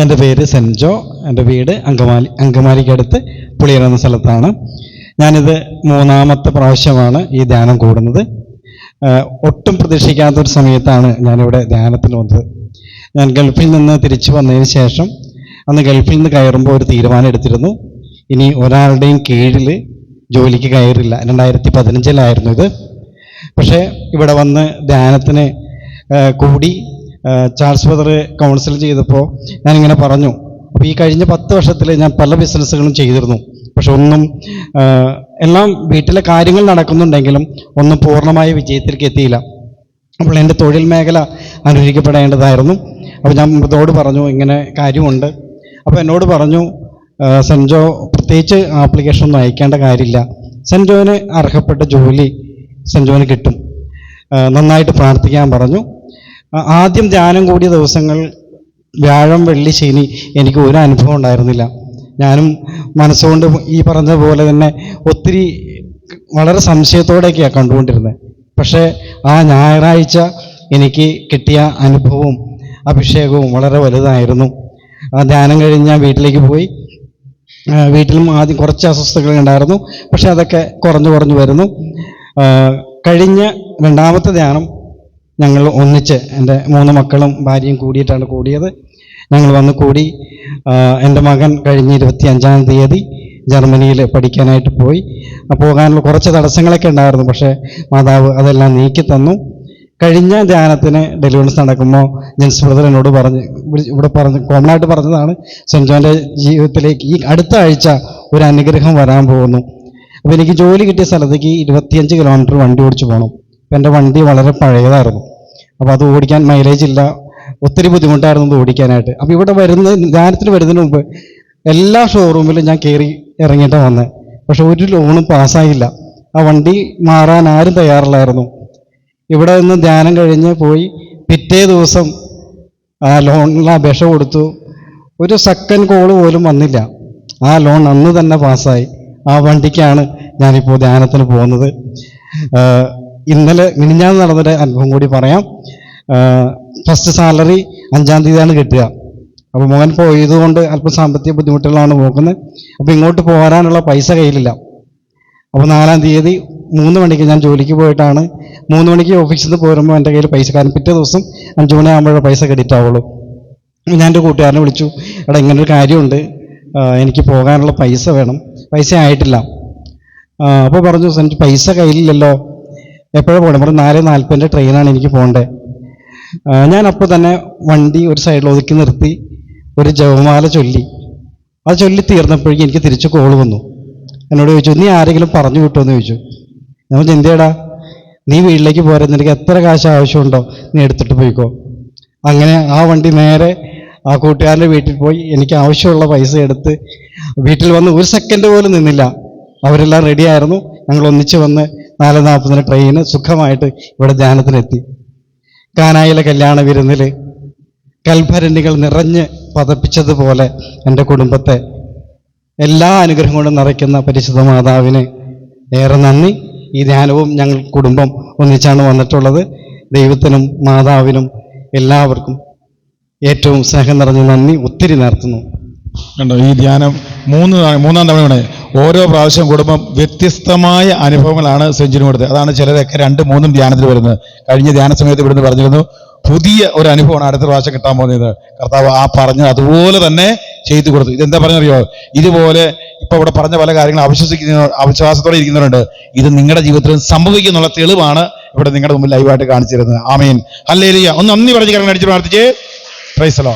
എന്റെ പേര് സെൻജോ എന്റെ വീട് അങ്കമാലി അങ്കമാലിക്കടുത്ത് പുളിയർ എന്ന സ്ഥലത്താണ്. ഞാനിത് മൂന്നാമത്തെ പ്രാവശ്യമാണ് ഈ ധ്യാനം കൂടുന്നത്. ഒട്ടും പ്രതീക്ഷിക്കാത്ത ഒരു സമയത്താണ് ഞാനിവിടെ ധ്യാനത്തിന് വന്നത്. ഞാൻ ഗൾഫിൽ നിന്ന് തിരിച്ചു വന്നതിന് ശേഷം അന്ന് ഗൾഫിൽ നിന്ന് കയറുമ്പോൾ ഒരു തീരുമാനം എടുത്തിരുന്നു. ഇനി ഒരാളുടെയും കീഴിൽ ജോലിക്ക് കയറില്ല. രണ്ടായിരത്തി പതിനഞ്ചിലായിരുന്നു ഇത്. പക്ഷേ ഇവിടെ വന്ന് ധ്യാനത്തിന് കൂടി ചാൾസ് ബ്രദർ കൗൺസിൽ ചെയ്തപ്പോൾ ഞാനിങ്ങനെ പറഞ്ഞു. അപ്പോൾ ഈ കഴിഞ്ഞ പത്ത് വർഷത്തിൽ ഞാൻ പല ബിസിനസ്സുകളും ചെയ്തിരുന്നു. പക്ഷെ ഒന്നും എല്ലാം വീട്ടിലെ കാര്യങ്ങൾ നടക്കുന്നുണ്ടെങ്കിലും ഒന്നും പൂർണമായ വിജയത്തിലേക്ക് എത്തിയില്ല. അപ്പോൾ എന്റെ തൊഴിൽ മേഖല അനുകരിക്കപ്പെടേണ്ടതായിരുന്നു. അപ്പോൾ ഞാൻ മൃതോട് പറഞ്ഞു ഇങ്ങനെ കാര്യമുണ്ട്. അപ്പോൾ എന്നോട് പറഞ്ഞു സെൻജോ പ്രത്യേകിച്ച് ആപ്ലിക്കേഷൻ ഒന്നും അയക്കേണ്ട കാര്യമില്ല. സെൻജോന് അർഹപ്പെട്ട ജോലി സെൻജോന് കിട്ടും. നന്നായിട്ട് പ്രാർത്ഥിക്കാൻ പറഞ്ഞു. ആദ്യം ധ്യാനം കൂടിയ ദിവസങ്ങൾ വ്യാഴം വെള്ളി ശനി എനിക്ക് ഒരു അനുഭവം ഉണ്ടായിരുന്നില്ല. ഞാനും മനസ്സുകൊണ്ട് ഈ പറഞ്ഞ പോലെ തന്നെ ഒത്തിരി വളരെ സംശയത്തോടെയൊക്കെയാണ് കണ്ടുകൊണ്ടിരുന്നത്. പക്ഷേ ആ ഞായറാഴ്ച എനിക്ക് കിട്ടിയ അനുഭവവും അഭിഷേകവും വളരെ വലുതായിരുന്നു. ആ ധ്യാനം കഴിഞ്ഞ് ഞാൻ വീട്ടിലേക്ക് പോയി. വീട്ടിലും ആദ്യം കുറച്ച് അസ്വസ്ഥതകൾ ഉണ്ടായിരുന്നു. പക്ഷെ അതൊക്കെ കുറഞ്ഞു കുറഞ്ഞു വരുന്നു. കഴിഞ്ഞ രണ്ടാമത്തെ ധ്യാനം ഞങ്ങൾ ഒന്നിച്ച് എന്റെ മൂന്ന് മക്കളും ഭാര്യയും കൂടിയിട്ടാണ് കൂടിയത്. ഞങ്ങൾ വന്ന് കൂടി എന്റെ മകൻ കഴിഞ്ഞ ഇരുപത്തി അഞ്ചാം തീയതി ജർമ്മനിയിൽ പഠിക്കാനായിട്ട് പോയി. പോകാനുള്ള കുറച്ച് തടസ്സങ്ങളൊക്കെ ഉണ്ടായിരുന്നു പക്ഷേ മാതാവ് അതെല്ലാം നീക്കി തന്നു. കഴിഞ്ഞ ധ്യാനത്തിന് ഡെലിവറൻസ് നടക്കുമ്പോൾ ജെൻസ് ബ്രദർ എന്നോട് പറഞ്ഞ് ഇവിടെ പറഞ്ഞ് കോമൺ ആയിട്ട് പറഞ്ഞതാണ് സെന്റ് ജോന്റെ ജീവിതത്തിലേക്ക് ഈ അടുത്ത ആഴ്ച ഒരു അനുഗ്രഹം വരാൻ പോകുന്നു. അപ്പോൾ എനിക്ക് ജോലി കിട്ടിയ സ്ഥലത്തേക്ക് ഇരുപത്തിയഞ്ച് കിലോമീറ്റർ വണ്ടി ഓടിച്ച് പോകണം അപ്പം എന്റെ വണ്ടി വളരെ പഴയതായിരുന്നു. അപ്പോൾ അത് ഓടിക്കാൻ മൈലേജ് ഇല്ല. ഒത്തിരി ബുദ്ധിമുട്ടായിരുന്നു ഇത് ഓടിക്കാനായിട്ട്. അപ്പോൾ ഇവിടെ വരുന്ന ധ്യാനത്തിന് വരുന്നതിന് മുമ്പ് എല്ലാ ഷോറൂമിലും ഞാൻ കയറി ഇറങ്ങിയിട്ടാണ് വന്നത് പക്ഷെ ഒരു ലോണും പാസ്സായില്ല. ആ വണ്ടി മാറാൻ ആരും തയ്യാറില്ലായിരുന്നു. ഇവിടെ നിന്ന് ധ്യാനം കഴിഞ്ഞ് പോയി പിറ്റേ ദിവസം ആ ലോണിന് അപേക്ഷ കൊടുത്തു. ഒരു സെക്കൻഡ് കോൾ പോലും വന്നില്ല. ആ ലോൺ അന്ന് തന്നെ പാസ്സായി. ആ വണ്ടിക്കാണ് ഞാനിപ്പോൾ ധ്യാനത്തിന് പോകുന്നത്. ഇന്നലെ മിനിഞ്ഞാന്ന് നടന്നൊരു അനുഭവം കൂടി പറയാം. ഫസ്റ്റ് സാലറി അഞ്ചാം തീയതിയാണ് കിട്ടുക. അപ്പോൾ മോഹൻ പോയതുകൊണ്ട് അല്പം സാമ്പത്തിക ബുദ്ധിമുട്ടുകളാണ് നോക്കുന്നത്. അപ്പോൾ ഇങ്ങോട്ട് പോരാനുള്ള പൈസ കയ്യിലില്ല. അപ്പോൾ നാലാം തീയതി മൂന്ന് മണിക്ക് ഞാൻ ജോലിക്ക് പോയിട്ടാണ്. മൂന്ന് മണിക്ക് ഓഫീസിൽ നിന്ന് പോരുമ്പോൾ എന്റെ കയ്യിൽ പൈസ കാരണം പിറ്റേ ദിവസം അഞ്ച് മണിയാകുമ്പോഴേ പൈസ ക്രെഡിറ്റ് ആവുള്ളൂ. ഞാൻ എന്റെ കൂട്ടുകാരനെ വിളിച്ചു എടാ ഇങ്ങനൊരു കാര്യമുണ്ട്. എനിക്ക് പോകാനുള്ള പൈസ വേണം. പൈസ ആയിട്ടില്ല. അപ്പോൾ പറഞ്ഞു എനിക്ക് പൈസ കയ്യിലില്ലല്ലോ. എപ്പോഴാണ് പോകണം ഒരു നാല് നാൽപ്പതിന്റെ ട്രെയിനാണ് എനിക്ക് പോകേണ്ടത് ഞാൻ അപ്പോൾ തന്നെ വണ്ടി ഒരു സൈഡിൽ ഒതുക്കി നിർത്തി ഒരു ജവമാല ചൊല്ലി. അത് ചൊല്ലി തീർന്നപ്പോഴേക്കും എനിക്ക് തിരിച്ച് കോൾ വന്നു. എന്നോട് ചോദിച്ചു നീ ആരെങ്കിലും പറഞ്ഞു വിട്ടുമെന്ന് ചോദിച്ചു. ഞാൻ പറഞ്ഞു എന്തിയടാ? നീ വീട്ടിലേക്ക് പോരാ നിനക്ക് എത്ര കാശ് ആവശ്യമുണ്ടോ നീ എടുത്തിട്ട് പോയിക്കോ. അങ്ങനെ ആ വണ്ടി നേരെ ആ കൂട്ടുകാരന്റെ വീട്ടിൽ പോയി. എനിക്ക് ആവശ്യമുള്ള പൈസ എടുത്ത് വീട്ടിൽ വന്ന് ഒരു സെക്കൻഡ് പോലും നിന്നില്ല. അവരെല്ലാം റെഡിയായിരുന്നു ഞങ്ങൾ ഒന്നിച്ച് വന്ന് നാല് നാൽപ്പതിന് ട്രെയിന് സുഖമായിട്ട് ഇവിടെ ധ്യാനത്തിനെത്തി കാനായിലെ കല്യാണ വിരുന്നിൽ കൽഭരണികൾ നിറഞ്ഞ് പതപ്പിച്ചതുപോലെ എന്റെ കുടുംബത്തെ എല്ലാ അനുഗ്രഹം കൊണ്ടും നിറയ്ക്കുന്ന പരിശുദ്ധ മാതാവിന് ഏറെ നന്ദി. ഈ ധ്യാനവും ഞങ്ങൾ കുടുംബം ഒന്നിച്ചാണ് വന്നിട്ടുള്ളത്. ദൈവത്തിനും മാതാവിനും എല്ലാവർക്കും ഏറ്റവും സ്നേഹം നിറഞ്ഞ നന്ദി. ഒത്തിരി നേർത്തുന്നു. കണ്ടോ ഈ ധ്യാനം മൂന്ന് മൂന്നാം തവണയാണ് ഓരോ പ്രാവശ്യം കുടുംബം വ്യത്യസ്തമായ അനുഭവങ്ങളാണ് സെഞ്ചുറി കൊടുത്തത്. അതാണ് ചിലരൊക്കെ രണ്ട് മൂന്നും ധ്യാനത്തിൽ വരുന്നത്. കഴിഞ്ഞ ധ്യാന സമയത്ത് ഇവിടുന്ന് പറഞ്ഞിരുന്നു പുതിയ ഒരു അനുഭവമാണ് അടുത്ത പ്രാവശ്യം കിട്ടാൻ പോകുന്നത്. കർത്താവ് ആ പറഞ്ഞത് അതുപോലെ തന്നെ ചെയ്തു കൊടുത്തു. ഇതെന്താ പറഞ്ഞറിയോ ഇതുപോലെ ഇപ്പൊ ഇവിടെ പറഞ്ഞ പല കാര്യങ്ങളും അവിശ്വസിക്കുന്ന അവിശ്വാസത്തോടെ ഇരിക്കുന്നവരുണ്ട്. ഇത് നിങ്ങളുടെ ജീവിതത്തിൽ സംഭവിക്കുന്നുള്ള തെളിവാണ് ഇവിടെ നിങ്ങളുടെ മുമ്പിൽ ലൈവായിട്ട് കാണിച്ചിരുന്നത്. ആമീൻ. അല്ലേ ഒന്ന് നന്ദി പറഞ്ഞ് കരണം അടിച്ച് പ്രാർത്ഥിച്ച്. പ്രൈസലോ